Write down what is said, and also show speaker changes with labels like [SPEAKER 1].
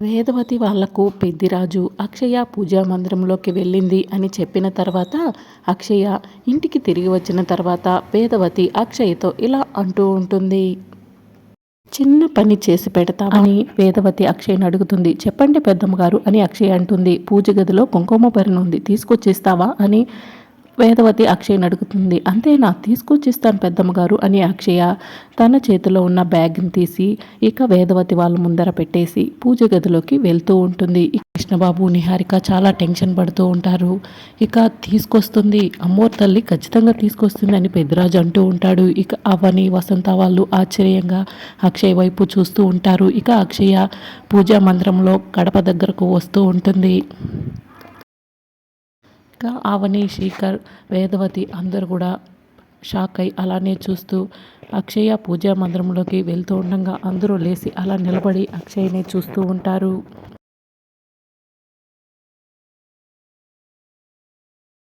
[SPEAKER 1] వేదవతి వాళ్ళకు పెద్దిరాజు అక్షయ పూజా మందిరంలోకి వెళ్ళింది అని చెప్పిన తర్వాత అక్షయ ఇంటికి తిరిగి వచ్చిన తర్వాత వేదవతి అక్షయ్తో ఇలా అంటూ ఉంటుంది. చిన్న పని చేసి పెడతా అని వేదవతి అక్షయ్ని అడుగుతుంది. చెప్పండి పెద్దమ్మ గారు అని అక్షయ్ అంటుంది. పూజ గదిలో కుంకుమ పరినుంది తీసుకొచ్చిస్తావా అని వేదవతి అక్షయ్ని అడుగుతుంది. అంతేనా తీసుకొచ్చిస్తాను పెద్దమ్మగారు అని అక్షయ తన చేతిలో ఉన్న బ్యాగ్ని తీసి ఇక వేదవతి వాళ్ళ ముందర పెట్టేసి పూజ గదిలోకి వెళ్తూ ఉంటుంది. కృష్ణబాబు నిహారిక చాలా టెన్షన్ పడుతూ ఉంటారు. ఇక తీసుకొస్తుంది. అమ్మోర్ తల్లి ఖచ్చితంగా తీసుకొస్తుంది అని పెద్దరాజు అంటూ ఉంటాడు. ఇక అవని వసంత వాళ్ళు ఆశ్చర్యంగా అక్షయ్ వైపు చూస్తూ ఉంటారు. ఇక అక్షయ పూజా మందిరంలో కడప దగ్గరకు వస్తూ ఉంటుంది. ఇంకా ఆవని శేఖర్ వేదవతి అందరూ కూడా షాక్ అయి అలానే చూస్తూ అక్షయ పూజా మందిరంలోకి వెళ్తూ ఉండగా అందరూ లేచి అలా నిలబడి అక్షయ్ని చూస్తూ ఉంటారు.